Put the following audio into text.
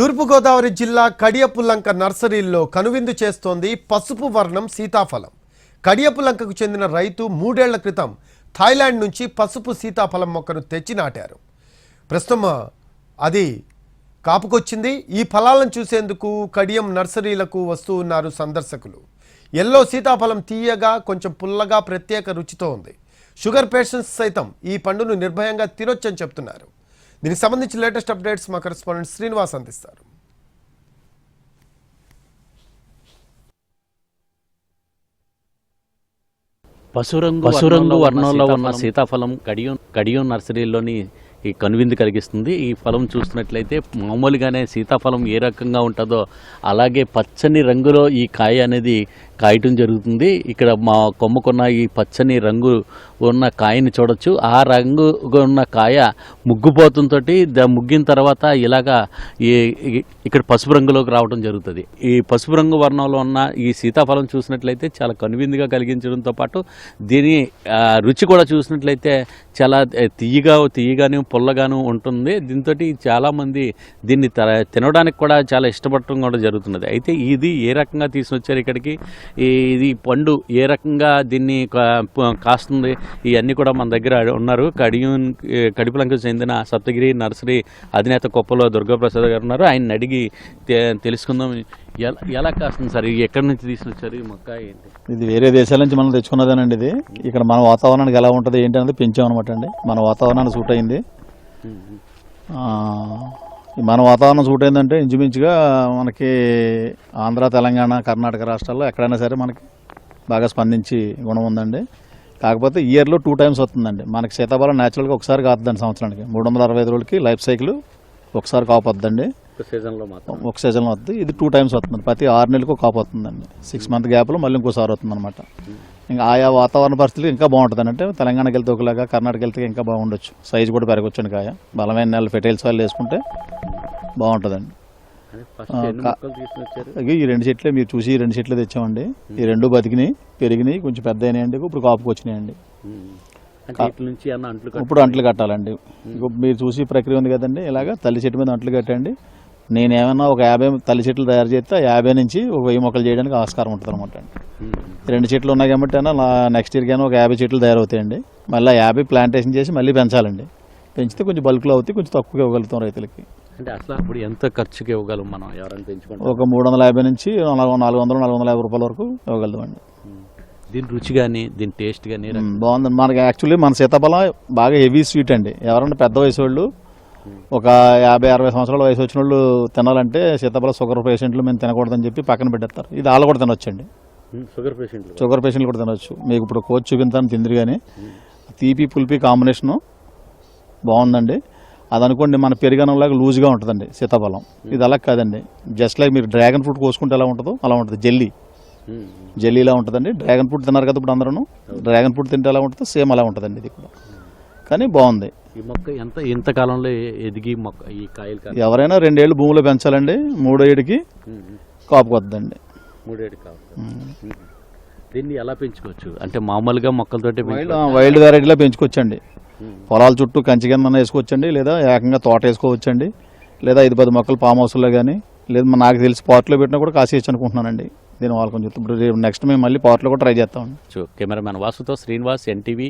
తూర్పుగోదావరి జిల్లా కడియపులంక నర్సరీల్లో కనువిందు చేస్తోంది పసుపు వర్ణం సీతాఫలం. కడియపులంకకు చెందిన రైతు మూడేళ్ళ క్రితం థాయిలాండ్ నుంచి పసుపు సీతాఫలం మొక్కను తెచ్చి నాటారు. ప్రస్తుతం అది కాపుకొచ్చింది. ఈ ఫలాలను చూసేందుకు కడియం నర్సరీలకు వస్తూ ఉన్నారు సందర్శకులు. ఎల్లో సీతాఫలం తీయగా కొంచెం పుల్లగా ప్రత్యేక రుచితో ఉంది. షుగర్ పేషెంట్స్ సైతం ఈ పండును నిర్భయంగా తినొచ్చని చెప్తున్నారు. దీనికి సంబంధించి లేటెస్ట్ అప్డేట్స్ మా కరెస్పాండెంట్ శ్రీనివాస్ అందిస్తారు. పసురంగు పసురంగు వర్ణంలో ఉన్న సీతాఫలం కడియం కడియం నర్సరీలోని ఈ కనువిందు కలిగిస్తుంది. ఈ ఫలం చూస్తున్నట్లయితే మామూలుగానే సీతాఫలం ఏ రకంగా ఉంటుందో అలాగే పచ్చని రంగులో ఈ కాయ అనేది కాయటం జరుగుతుంది. ఇక్కడ మా కొమ్మకున్న ఈ పచ్చని రంగు ఉన్న కాయని చూడొచ్చు. ఆ రంగు ఉన్న కాయ ముగ్గుపోతంతో ముగ్గిన తర్వాత ఇలాగా ఈ ఇక్కడ పసుపు రంగులోకి రావడం జరుగుతుంది. ఈ పసుపు రంగు వర్ణంలో ఉన్న ఈ సీతాఫలం చూసినట్లయితే చాలా కనువిందుగా కలిగించడంతో పాటు దీని రుచి కూడా చూసినట్లయితే చాలా తీయగా తీయగాను పుల్లగాను ఉంటుంది. దీంతో చాలామంది దీన్ని త- తినడానికి కూడా చాలా ఇష్టపడటం కూడా జరుగుతున్నది. అయితే ఇది ఏ రకంగా తీసుకొచ్చారు ఇక్కడికి? ఇది పండు ఏ రకంగా దీన్ని కాస్తుంది ఇవన్నీ కూడా మన దగ్గర ఉన్నారు. కడియం కడిపులంకు చెందిన సప్తగిరి నర్సరీ అధినేత కొప్పలో దుర్గాప్రసాద్ గారు ఉన్నారు. ఆయన అడిగి తె- తెలుసుకుందాం. ఎలా ఎలా కాస్తుంది సార్? ఇది ఎక్కడి నుంచి తీసుకొచ్చారు ఈ మొక్క ఏంటి? ఇది వేరే దేశాల నుంచి మనం తెచ్చుకున్నదేనండి ఇది. ఇక్కడ మన వాతావరణానికి ఎలా ఉంటుంది ఏంటి అనేది పెంచామన్నమాట అండి. మన వాతావరణానికి సూట్ అయింది. మన వాతావరణం సూట్ అయిందంటే ఇంచుమించుగా మనకి ఆంధ్ర తెలంగాణ కర్ణాటక రాష్ట్రాల్లో ఎక్కడైనా సరే మనకి బాగా స్పందించి గుణం ఉందండి. కాకపోతే ఇయర్లో టూ టైమ్స్ వస్తుందండి. మనకి సీతాఫలం న్యాచురల్గా ఒకసారి కాస్తుందండి సంవత్సరానికి. మూడు వందల అరవై ఐదు రోజులకి లైఫ్ సైకిల్ ఒకసారి కాపు వద్దండి. సీజన్లో మాత్రం ఒక సీజన్లో వస్తుంది ఇది టూ టైమ్స్ వస్తుంది. ప్రతి ఆరు నెలలకు కాపు వస్తుందండి. సిక్స్ మంత్ గ్యాప్లో మళ్ళీ ఇంకోసారి వస్తుంది అనమాట ఇంకా ఆయా వాతావరణ పరిస్థితులు ఇంకా బాగుంటుంది అంటే తెలంగాణకి వెళ్తే ఒకలాగా కర్ణాటక వెళ్తే ఇంకా బాగుండొచ్చు. సైజు కూడా పెరగొచ్చండి కాయ. బలమైన నెల ఫెటైల్ సాయిల్ వేసుకుంటే బాగుంటుందండి. ఈ రెండు చెట్లే మీరు చూసి రెండు చెట్లు తెచ్చామండి. ఈ రెండు బతికినాయి పెరిగినాయి కొంచెం పెద్ద అయినాయండి ఇప్పుడు కాపుకి వచ్చినాయండి. ఇప్పుడు అంట్లు కట్టాలండి. మీరు చూసి ప్రక్రియ ఉంది కదండి ఇలాగ తల్లి చెట్టు మీద అంట్లు కట్టండి. నేను ఏమైనా ఒక యాభై తల్లి చెట్లు తయారు చేస్తే యాభై నుంచి ఒక వెయ్యి మొక్కలు చేయడానికి ఆస్కారం ఉంటుంది అనమాట అండి. రెండు చెట్లు ఉన్నాయి కాబట్టి అయినా నెక్స్ట్ ఇయర్ కానీ ఒక యాభై చెట్లు తయారవుతాయండి. మళ్ళీ యాభై ప్లాంటేషన్ చేసి మళ్ళీ పెంచాలండి. పెంచితే కొంచెం బల్క్లో అవుతాయి కొంచెం తక్కువగా ఇవ్వగలుగుతాం రైతులకి. అంటే అసలు అప్పుడు ఎంత ఖర్చుకి ఇవ్వగలం మనం ఎవరైనా పెంచుకుంటాం? ఒక మూడు వందల యాభై నుంచి నాలుగు నాలుగు వందలు నాలుగు వందల యాభై రూపాయల వరకు ఇవ్వగలుగుతామండి. దీని రుచి కానీ దీని టేస్ట్ కానీ ఉమ్, బాగుందండి. మనకి యాక్చువల్లీ మన సీతాఫలం బాగా హెవీ స్వీట్ అండి. ఎవరన్నా పెద్ద వయసు వాళ్ళు ఒక యాభై అరవై సంవత్సరాల వయసు వచ్చిన వాళ్ళు తినాలంటే సీతాఫలం షుగర్ పేషెంట్లు మేము తినకూడదని చెప్పి పక్కన పెట్టేస్తారు. ఇది వాళ్ళు కూడా తినొచ్చండి. షుగర్ పేషెంట్లు షుగర్ పేషెంట్లు కూడా తినొచ్చు. మీకు ఇప్పుడు కోచ్ చూపించాను తిందిరి కానీ తీపి పులిపి కాంబినేషను బాగుందండి. అది అనుకోండి మన పెరిగనంలాగా లూజ్గా ఉంటుందండి సీతాఫలం. ఇది అలా కాదండి. జస్ట్ లైక్ మీరు డ్రాగన్ ఫ్రూట్ కోసుకుంటే ఎలా ఉంటుందో అలా ఉంటుంది. జెల్లీ. జెల్లీలా ఉంటుందండి. డ్రాగన్ ఫ్రూట్ తిన్నారు కదా ఇప్పుడు అందరూ డ్రాగన్ ఫ్రూట్ తింటే ఎలా ఉంటుందో సేమ్ అలా ఉంటుందండి ఇది కూడా. కానీ బాగుంది. ఈ మొక్క ఎంత ఎంత కాలంలో ఎదిగి మొక్క ఈ కాయలు ఎవరైనా రెండేళ్ళు భూమిలో పెంచాలండి. మూడో ఏడుకి కాపుకి వద్దండి. మూడేడు కావాలి దీన్ని ఎలా పెంచుకోవచ్చు? అంటే మామూలుగా మొక్కలతోటి వైల్డ్ వైల్డ్ వెరైటీలో పెంచుకోవచ్చండి. పొలాల చుట్టూ కంచి కింద వేసుకోవచ్చండి లేదా ఏకంగా తోట వేసుకోవచ్చండి లేదా ఐదు పది మొక్కలు ఫామ్ హౌస్లో కానీ లేదా నాకు తెలిసి పార్ట్లో పెట్టినా కూడా కాసేయచ్చు అనుకుంటున్నానండి. దీని వాళ్ళ కొంచెం ఇప్పుడు నెక్స్ట్ మేము మళ్ళీ పార్ట్లో కూడా ట్రై చేస్తామండి. Cameraman వాసుతో Srinivas NTV